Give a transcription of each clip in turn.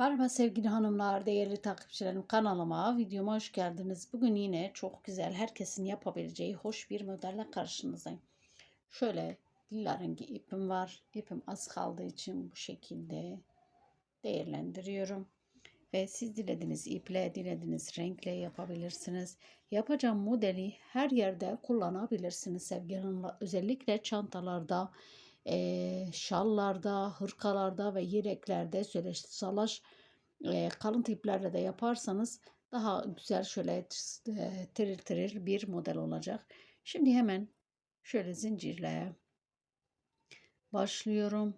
Merhaba sevgili hanımlar, değerli takipçilerim kanalıma, videoma hoş geldiniz. Bugün yine çok güzel, herkesin yapabileceği hoş bir modelle karşınızdayım. Şöyle lila rengi ipim var. İpim az kaldığı için bu şekilde değerlendiriyorum. Ve siz dilediğiniz iple, dilediğiniz renkle yapabilirsiniz. Yapacağım modeli her yerde kullanabilirsiniz sevgili hanımlar. Özellikle çantalarda, e, şallarda, hırkalarda ve yeleklerde şöyle salaş e, kalın tiplerle de yaparsanız daha güzel şöyle e, tiril tiril bir model olacak. Şimdi hemen şöyle zincirle başlıyorum.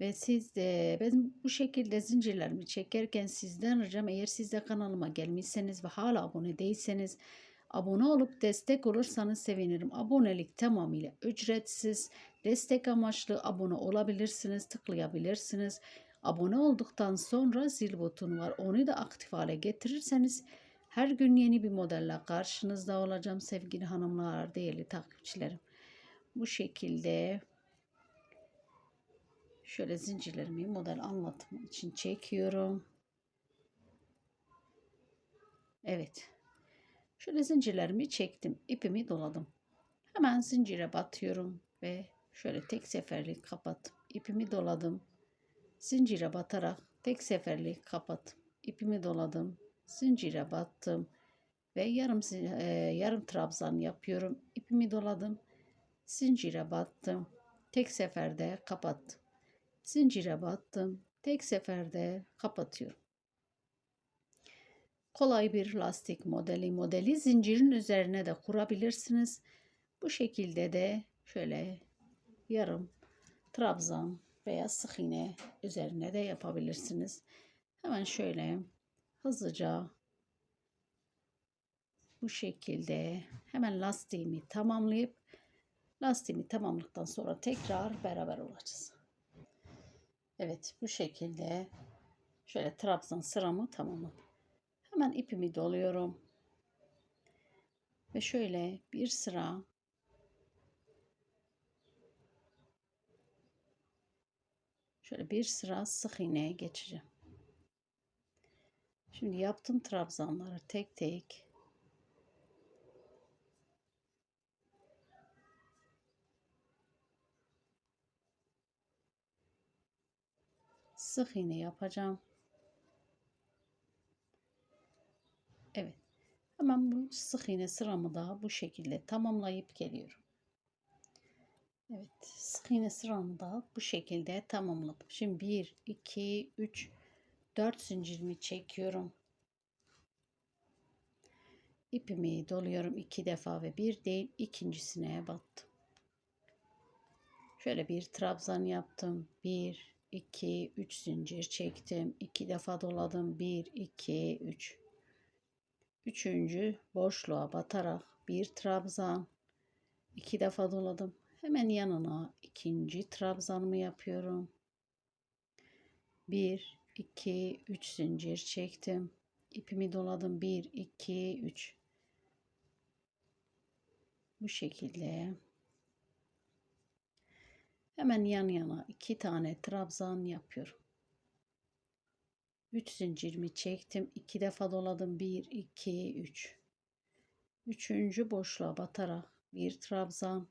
Ve siz de ben bu şekilde zincirlerimi çekerken sizden ricam eğer siz de kanalıma gelmişseniz ve hala abone değilseniz abone olup destek olursanız sevinirim. Abonelik tamamıyla ücretsiz. Destek amaçlı abone olabilirsiniz, tıklayabilirsiniz. Abone olduktan sonra zil butonu var. Onu da aktif hale getirirseniz her gün yeni bir modelle karşınızda olacağım sevgili hanımlar, değerli takipçilerim. Bu şekilde şöyle zincirlerimi model anlatımı için çekiyorum. Evet. Şöyle zincirlerimi çektim. ipimi doladım. Hemen zincire batıyorum ve şöyle tek seferlik kapatıp ipimi doladım. Zincire batarak tek seferlik kapatıp ipimi doladım. Zincire battım ve yarım e, yarım trabzan yapıyorum. İpimi doladım. Zincire battım. Tek seferde kapattım. Zincire battım. Tek seferde kapatıyorum. Kolay bir lastik modeli modeli zincirin üzerine de kurabilirsiniz. Bu şekilde de şöyle yarım trabzan veya sık iğne üzerine de yapabilirsiniz. Hemen şöyle hızlıca bu şekilde hemen lastiğimi tamamlayıp lastiğimi tamamladıktan sonra tekrar beraber olacağız. Evet bu şekilde şöyle trabzan sıramı tamamladım. Hemen ipimi doluyorum. Ve şöyle bir sıra şöyle bir sıra sık iğneye geçeceğim. Şimdi yaptım trabzanları tek tek sık iğne yapacağım. Evet. Hemen bu sık iğne sıramı da bu şekilde tamamlayıp geliyorum. Evet. Sık iğne sıramı da bu şekilde tamamladım. Şimdi 1, 2, 3, 4 zincirimi çekiyorum. İpimi doluyorum iki defa ve bir değil ikincisine battım. Şöyle bir trabzan yaptım. 1, 2, 3 zincir çektim. 2 defa doladım. 1, 2, 3. Üçüncü boşluğa batarak bir trabzan. iki defa doladım. Hemen yanına ikinci trabzanımı yapıyorum. Bir, iki, üç zincir çektim. İpimi doladım. Bir, iki, üç. Bu şekilde. Hemen yan yana iki tane trabzan yapıyorum. 3 zincirimi çektim. 2 defa doladım. 1, 2, 3. Üçüncü boşluğa batarak bir trabzan.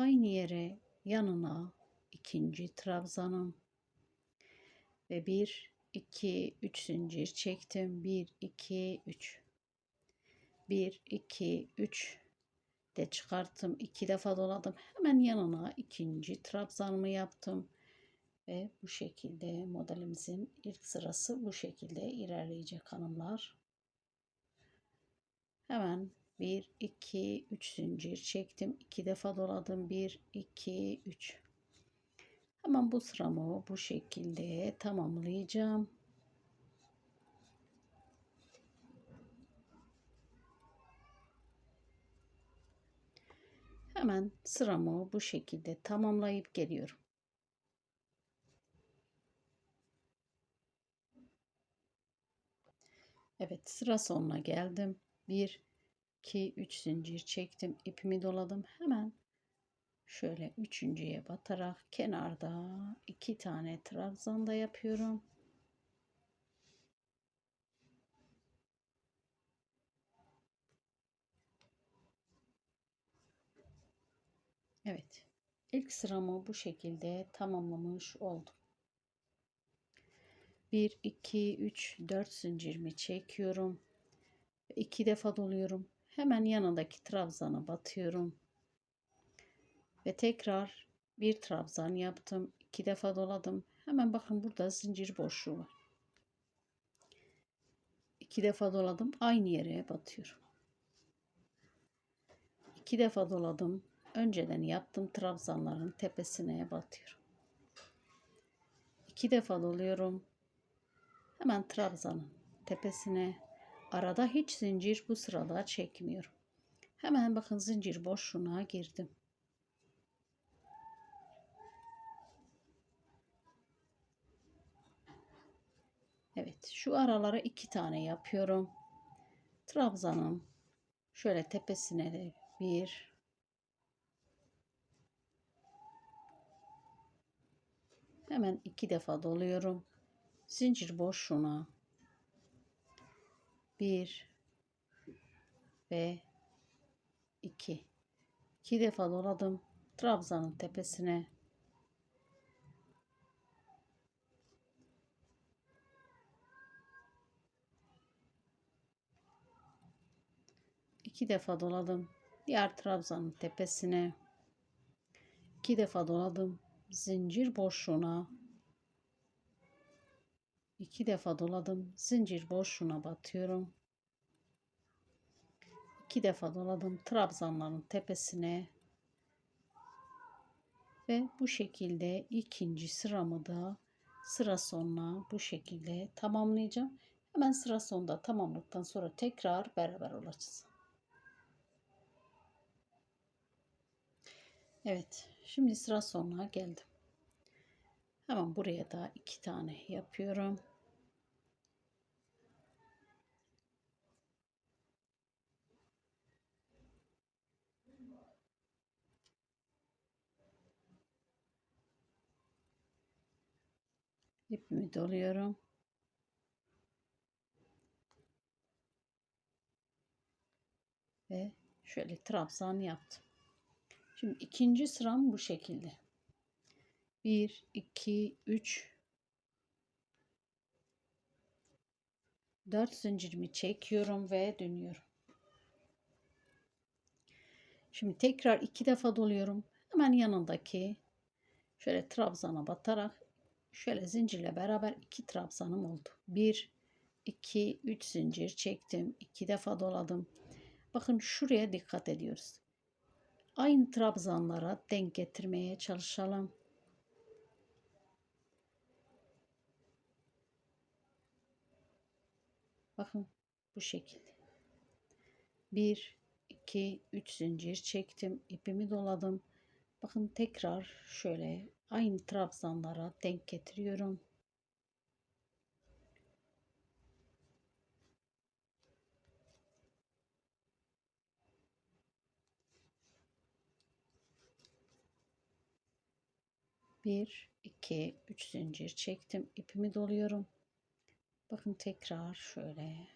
Aynı yere yanına ikinci trabzanım. Ve 1, 2, 3 zincir çektim. 1, 2, 3. 1, 2, 3 de çıkarttım. 2 defa doladım. Hemen yanına ikinci trabzanımı yaptım. Ve bu şekilde modelimizin ilk sırası bu şekilde ilerleyecek hanımlar. Hemen 1, 2, 3 zincir çektim. 2 defa doladım. 1, 2, 3. Hemen bu sıramı bu şekilde tamamlayacağım. Hemen sıramı bu şekilde tamamlayıp geliyorum. Evet sıra sonuna geldim. 1 2 3 zincir çektim ipimi doladım. Hemen şöyle üçüncüye batarak kenarda iki tane trabzanda yapıyorum. Evet ilk sıramı bu şekilde tamamlamış oldum. 1 2 3 4 zincirimi çekiyorum. 2 defa doluyorum. Hemen yanındaki trabzana batıyorum. Ve tekrar bir trabzan yaptım. 2 defa doladım. Hemen bakın burada zincir boşluğu var. 2 defa doladım. Aynı yere batıyorum. 2 defa doladım. Önceden yaptım trabzanların tepesine batıyorum. 2 defa doluyorum. Hemen trabzanın tepesine arada hiç zincir bu sırada çekmiyorum. Hemen bakın zincir boşluğuna girdim. Evet şu aralara iki tane yapıyorum. Trabzanın şöyle tepesine de bir hemen iki defa doluyorum zincir boşluğuna bir ve iki. İki defa doladım trabzanın tepesine. İki defa doladım diğer trabzanın tepesine. İki defa doladım zincir boşluğuna iki defa doladım. Zincir boşluğuna batıyorum. İki defa doladım trabzanların tepesine. Ve bu şekilde ikinci sıramı da sıra sonuna bu şekilde tamamlayacağım. Hemen sıra sonunda tamamladıktan sonra tekrar beraber olacağız. Evet şimdi sıra sonuna geldim. Hemen buraya da iki tane yapıyorum ipimi doluyorum. Ve şöyle trabzan yaptım. Şimdi ikinci sıram bu şekilde. 1, 2, 3, 4 zincirimi çekiyorum ve dönüyorum. Şimdi tekrar iki defa doluyorum. Hemen yanındaki şöyle trabzana batarak şöyle zincirle beraber iki trabzanım oldu. 1 2 3 zincir çektim. 2 defa doladım. Bakın şuraya dikkat ediyoruz. Aynı trabzanlara denk getirmeye çalışalım. Bakın bu şekilde. 1 2 3 zincir çektim. ipimi doladım. Bakın tekrar şöyle aynı trabzanlara denk getiriyorum. Bir, iki, üç zincir çektim. ipimi doluyorum. Bakın tekrar şöyle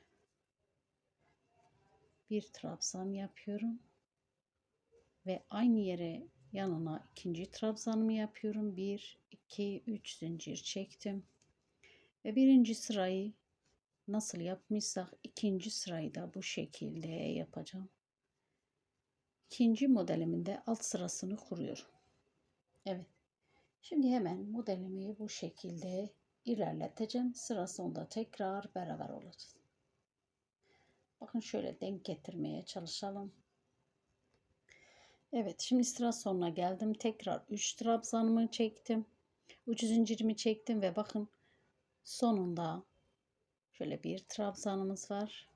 bir trabzan yapıyorum ve aynı yere yanına ikinci trabzanımı yapıyorum. 1 2 3 zincir çektim. Ve birinci sırayı nasıl yapmışsak ikinci sırayı da bu şekilde yapacağım. İkinci modelimin de alt sırasını kuruyorum. Evet. Şimdi hemen modelimi bu şekilde ilerleteceğim. Sıra sonunda tekrar beraber olacağız. Bakın şöyle denk getirmeye çalışalım. Evet şimdi sıra sonuna geldim. Tekrar 3 trabzanımı çektim. Ucu zincirimi çektim ve bakın sonunda şöyle bir trabzanımız var.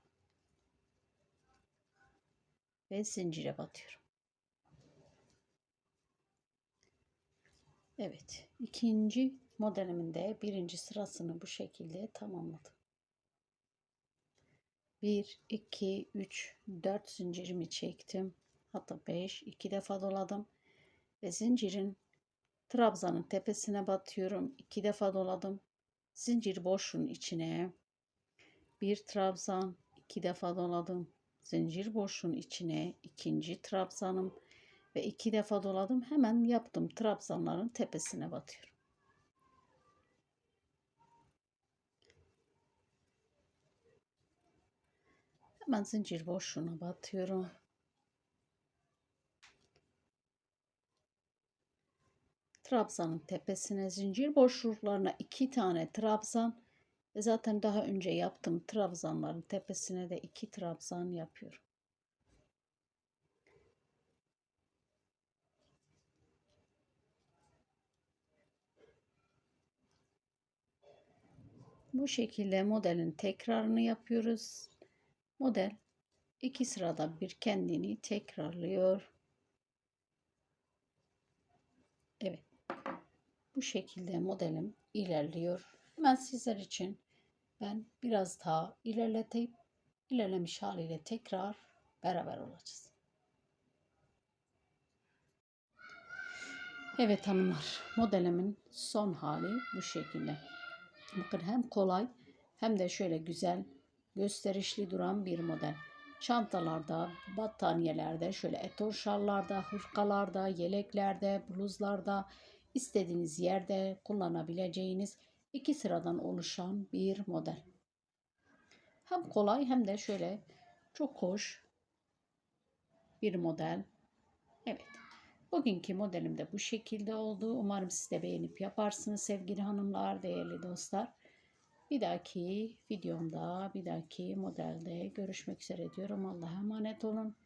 Ve zincire batıyorum. Evet ikinci modelimin de birinci sırasını bu şekilde tamamladım. 1, 2, 3, 4 zincirimi çektim hatta 5 iki defa doladım ve zincirin trabzanın tepesine batıyorum iki defa doladım zincir boşluğun içine bir trabzan iki defa doladım zincir boşluğun içine ikinci trabzanım ve iki defa doladım. Hemen yaptım trabzanların tepesine batıyorum. Hemen zincir boşluğuna batıyorum. Trabzanın tepesine zincir boşluklarına iki tane trabzan ve zaten daha önce yaptım trabzanların tepesine de iki trabzan yapıyorum. Bu şekilde modelin tekrarını yapıyoruz. Model iki sırada bir kendini tekrarlıyor. Evet. Bu şekilde modelim ilerliyor. Hemen sizler için ben biraz daha ilerleteyim. ilerlemiş haliyle tekrar beraber olacağız. Evet hanımlar, modelimin son hali bu şekilde. Bakın hem kolay hem de şöyle güzel gösterişli duran bir model. Çantalarda, battaniyelerde, şöyle etor şallarda, hırkalarda, yeleklerde, bluzlarda, istediğiniz yerde kullanabileceğiniz iki sıradan oluşan bir model. Hem kolay hem de şöyle çok hoş bir model. Evet. Bugünkü modelim de bu şekilde oldu. Umarım siz de beğenip yaparsınız sevgili hanımlar, değerli dostlar. Bir dahaki videomda, bir dahaki modelde görüşmek üzere diyorum. Allah'a emanet olun.